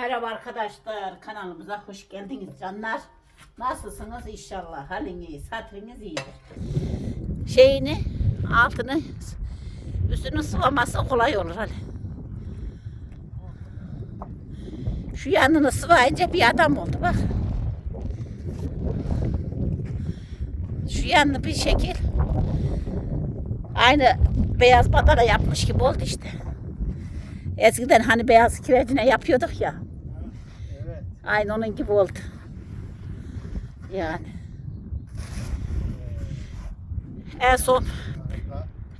Merhaba arkadaşlar, kanalımıza hoş geldiniz canlar. Nasılsınız inşallah? Haliniz, hatırınız iyidir. Şeyini, altını, üstünü sıvaması kolay olur hadi. Şu yanını sıvayınca bir adam oldu bak. Şu yanını bir şekil. Aynı beyaz badana yapmış gibi oldu işte. Eskiden hani beyaz kirecine yapıyorduk ya. Aynı onun gibi oldu. Yani. En son.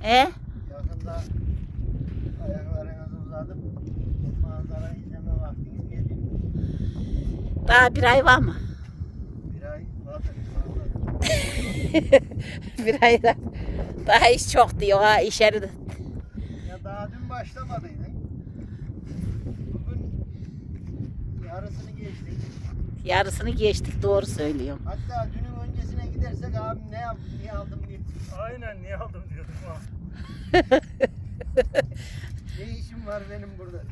E? yakında ayaklarınızı uzatıp manzara izleme vaktiniz geliyor. Daha bir ay var mı? Bir ay vardır. bir ay da. Daha iş çok diyor ha içeride. Ya daha dün başlamadıydın. Bugün yarısını geçtik. Yarısını geçtik doğru söylüyorum. Hatta dünün öncesine gidersek abim ne yap, niye aldım diye. Aynen niye aldım diyordum ha. Ne işim var benim burada?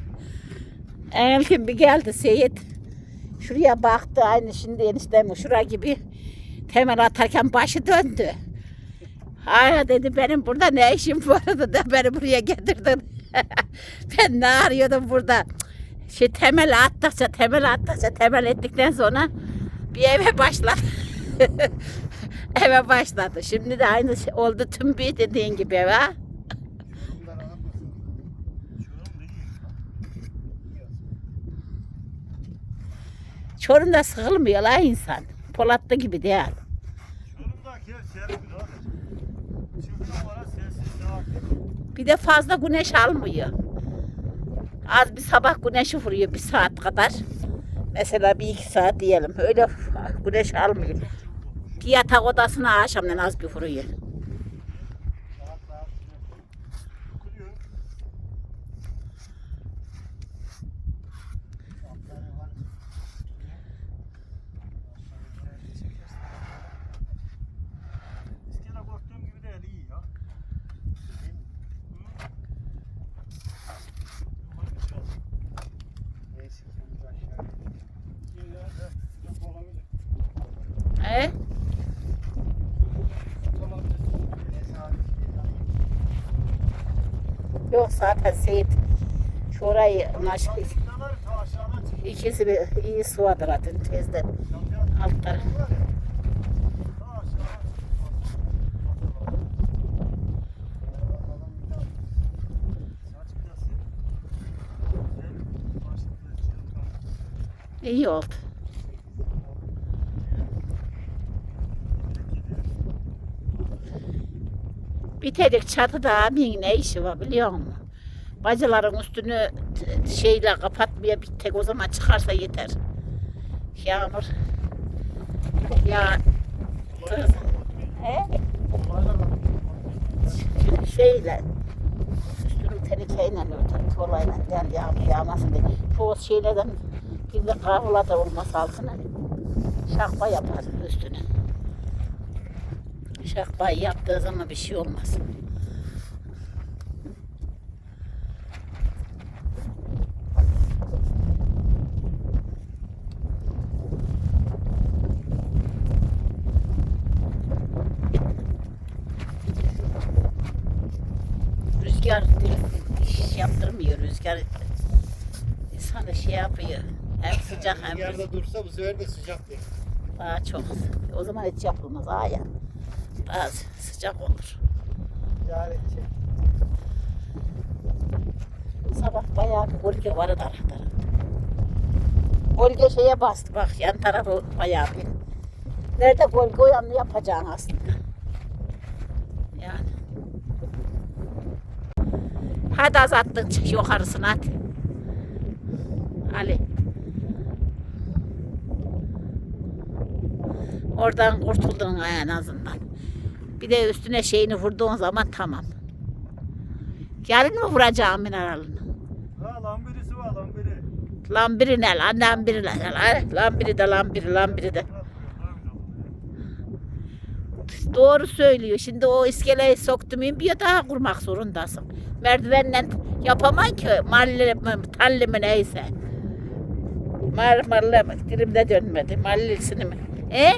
Elkin bir geldi Seyit. Şuraya baktı aynı şimdi eniştem şura gibi. Temel atarken başı döndü. Hala dedi benim burada ne işim vardı da beni buraya getirdin. ben ne arıyordum burada? Şey temel attıkça temel attıkça temel ettikten sonra bir eve başladı. eve başladı. Şimdi de aynı şey oldu tüm bir dediğin gibi eve. Çorum'da sıkılmıyor la insan. Polatlı gibi değil. Bir de fazla güneş almıyor. Az bir sabah güneşi vuruyor bir saat kadar. Mesela bir iki saat diyelim. Öyle güneş almıyor. Bir yatak odasına akşamdan az bir vuruyor. Rahat rahat. Okuyor. Altları var. İskele korktuğum gibi değil iyi ya. Değil mi? Yukarı çıkalım. Neyse. şimdi aşağı. İyi ya, he, yok olabilir. Abi. Yok zaten Seyit şurayı naş ikisi bir iyi suadır atın tezden Çatıya alt taraf. var ya, ta aşağıdan çıkıyor. Bakalım bir daha. Saç kırası. Güzel, başlıklı, çılgın. İyi oldu. Bitecek çatıda abimin ne işi var biliyor musun? Bacıların üstünü şeyle kapatmaya bir tek o zaman çıkarsa yeter. Yağmur. Ya. He? Şeyle üstünü tenikeyle örter, kolayla gel yağmur yağmasın diye. Çoğu şeylerden bir de kahvela da olmaz altına. Şakba yapar üstüne. Şakbayı yaptığı zaman bir şey olmaz. Rüzgar iş yaptırmıyor rüzgar. İnsanı şey yapıyor. Hem sıcak hem rüzgar. Yerde dursa bu sefer de sıcak değil. Daha çok. O zaman hiç yapılmaz ha ya. Daha sıcak olur. İdare edecek. Sabah bayağı bir gölge vardı arada. Gölge şeye bastı bak yan tarafı bayağı bir. Nerede gölge o yanını yapacaksın aslında. Yani. Hadi azalttın çık yukarısına hadi. Ali. Oradan kurtuldun en azından. Bir de üstüne şeyini vurduğun zaman tamam. Yarın mı vuracağım mineralini? Ha lan birisi var lan biri. Lan biri ne lan lan biri ne lan lan biri de lan biri lan biri de. Doğru söylüyor. Şimdi o iskeleyi soktum bir daha kurmak zorundasın. Merdivenle yapamam ki. Mahalle, talli mi neyse. Marmarla mı? Dilimde dönmedi. Mallisini mi? E?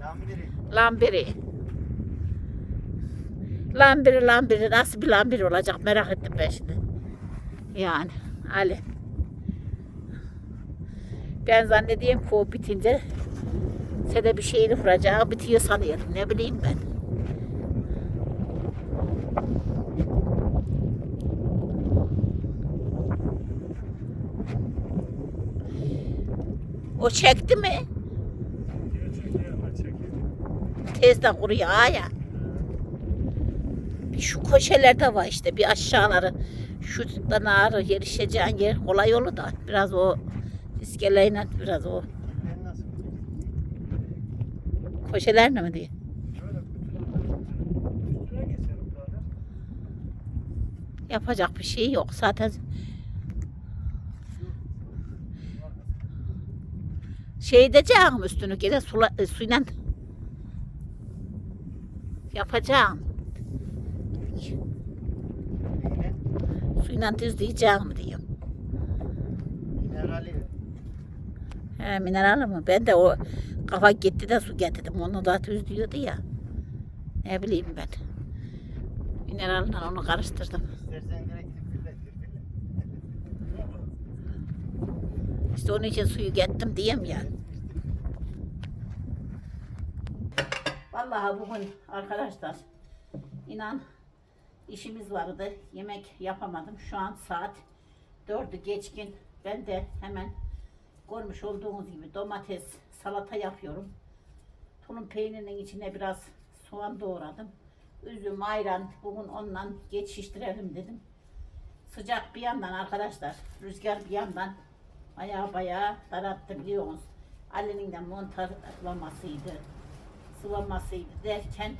Lambiri. Lambiri. Lambiri lambiri nasıl bir lambiri olacak merak ettim ben şimdi. Yani Ali. Ben zannediyorum ki o bitince sede bir şeyini kuracağı bitiyor sanıyorum. Ne bileyim ben. O çekti mi? Diye çekiyor ama çekiyor. Tezde kuruyor ya. Şu köşelerde var işte bir aşağıları. Şu danarı yerişeceğin yer kolay yolu da biraz o iskeleyle biraz o köşelerle mi diye. Yapacak bir şey yok zaten. Şey edeceğim üstünü gene sula, e, suyla yapacağım. Neyle? Suyla düzleyeceğim diyorum. Minerali. He, mineral mı? Ben de o kafa gitti de su getirdim. Onu da düz diyordu ya. Ne bileyim ben. Mineralle onu karıştırdım. İstersen direkt. İşte onun için suyu gettim diyeyim ya. Vallahi bugün arkadaşlar inan işimiz vardı. Yemek yapamadım. Şu an saat dördü geçkin. Ben de hemen görmüş olduğunuz gibi domates, salata yapıyorum. Tulum peynirinin içine biraz soğan doğradım. Üzüm, ayran bugün ondan geçiştirelim dedim. Sıcak bir yandan arkadaşlar, rüzgar bir yandan baya baya darattı biliyorsunuz. Ali'nin de montajlamasıydı, sıvamasıydı derken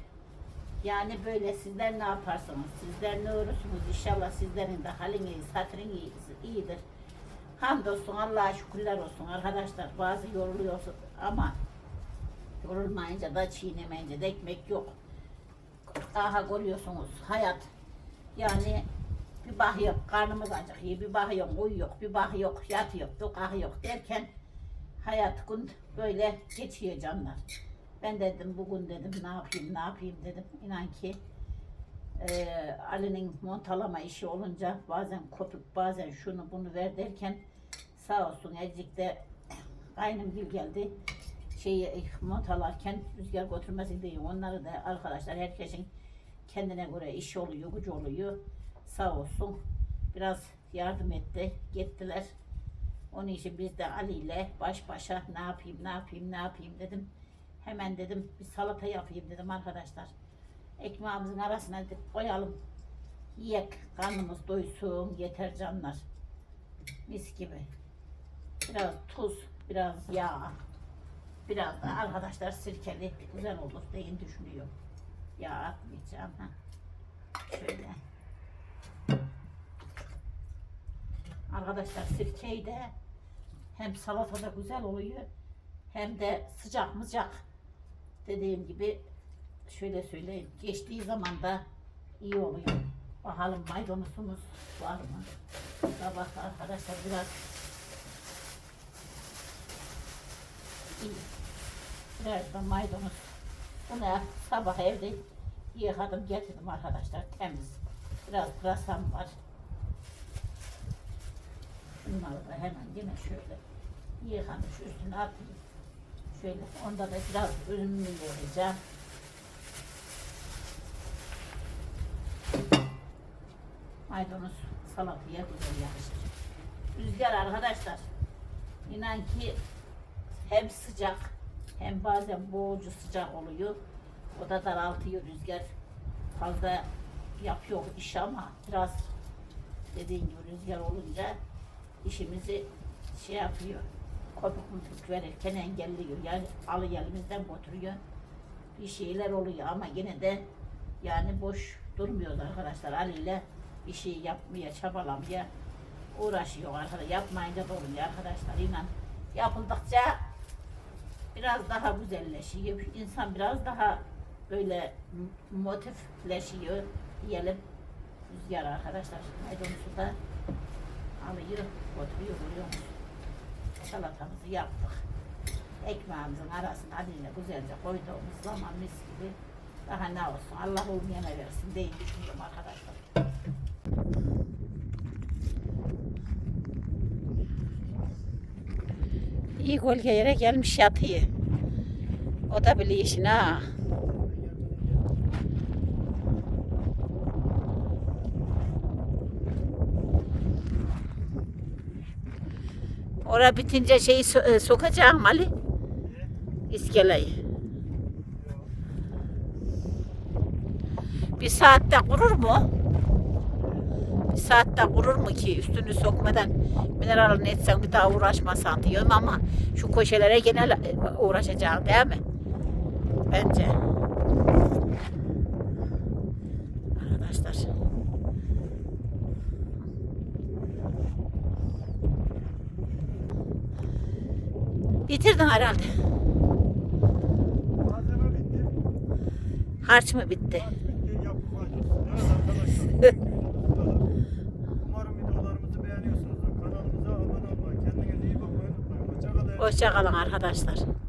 yani böyle sizler ne yaparsanız, sizler ne olursunuz inşallah sizlerin de haliniz, hatırınız iyidir. Hamdolsun Allah'a şükürler olsun arkadaşlar. Bazı yoruluyorsun ama yorulmayınca da çiğnemeyince de ekmek yok. Aha görüyorsunuz hayat yani bir bah yok karnımız acıkıyor, bir bah yok uyuyor, bir bah yok yatıyor, bir yok derken hayat gün böyle geçiyor canlar. Ben dedim bugün dedim ne yapayım ne yapayım dedim. İnan ki eee Ali'nin montalama işi olunca bazen kopuk bazen şunu bunu ver derken sağ olsun Ecik de kaynım gül geldi. Şeyi montalarken rüzgar götürmesin diye onları da arkadaşlar herkesin kendine göre iş oluyor gücü oluyor. Sağ olsun biraz yardım etti gittiler. Onun için biz de Ali ile baş başa ne yapayım ne yapayım ne yapayım dedim hemen dedim bir salata yapayım dedim arkadaşlar. Ekmeğimizin arasına dedik koyalım. Yiyek karnımız doysun yeter canlar. Mis gibi. Biraz tuz biraz yağ. Biraz da arkadaşlar sirkeli. Güzel olur diye düşünüyorum. Yağ atmayacağım ha. şöyle. Arkadaşlar sirkeyi de hem salatada güzel oluyor hem de sıcak mıcak dediğim gibi şöyle söyleyeyim geçtiği zaman da iyi oluyor. Bakalım maydanozumuz var mı? Sabah arkadaşlar biraz iyi. Biraz da maydanoz. Bunu sabah evde yıkadım getirdim arkadaşlar temiz. Biraz pırasam var. Bunları da hemen yine şöyle yıkamış üstüne atayım. Şöyle onda da biraz üzümünü koyacağım. Maydanoz salataya güzel yakışır. Rüzgar arkadaşlar. İnan ki hem sıcak hem bazen boğucu sıcak oluyor. O da daraltıyor rüzgar. Fazla yapıyor iş ama biraz dediğin gibi rüzgar olunca işimizi şey yapıyor. Kopuk verirken engelliyor. Yani alı elimizden götürüyor. Bir şeyler oluyor ama yine de yani boş durmuyoruz arkadaşlar. Ali ile bir şey yapmaya, çabalamaya uğraşıyor arkadaşlar. Yapmayınca da olmuyor arkadaşlar. İnan yapıldıkça biraz daha güzelleşiyor. İnsan biraz daha böyle motifleşiyor diyelim. Rüzgar arkadaşlar. Maydanozu da alıyor, oturuyor, musun? Salatamızı yaptık. Ekmeğimizin arasına Ali'yle güzelce koyduğumuz zaman mis gibi. Daha ne olsun Allah olmayana versin değil düşünüyorum arkadaşlar. İyi gölge yere gelmiş yatıyor. O da biliyor işini ha. Ora bitince şeyi so- e, sokacağım Ali. İskeleyi. Bir saatte kurur mu? Bir saatte kurur mu ki üstünü sokmadan mineralini etsen bir daha uğraşmasan diyorum ama şu köşelere gene e, uğraşacağım değil mi? Bence. Arkadaşlar. Bitirdin herhalde. Malzeme bitti. Harç mı bitti? Bitti yapılmaz. Evet arkadaşlar. Umarım videolarımızı beğeniyorsunuzdur. Kanalımıza abone olmayı, kendinize iyi bakmayı unutmayın. Hoşçakalın. Hoşçakalın arkadaşlar.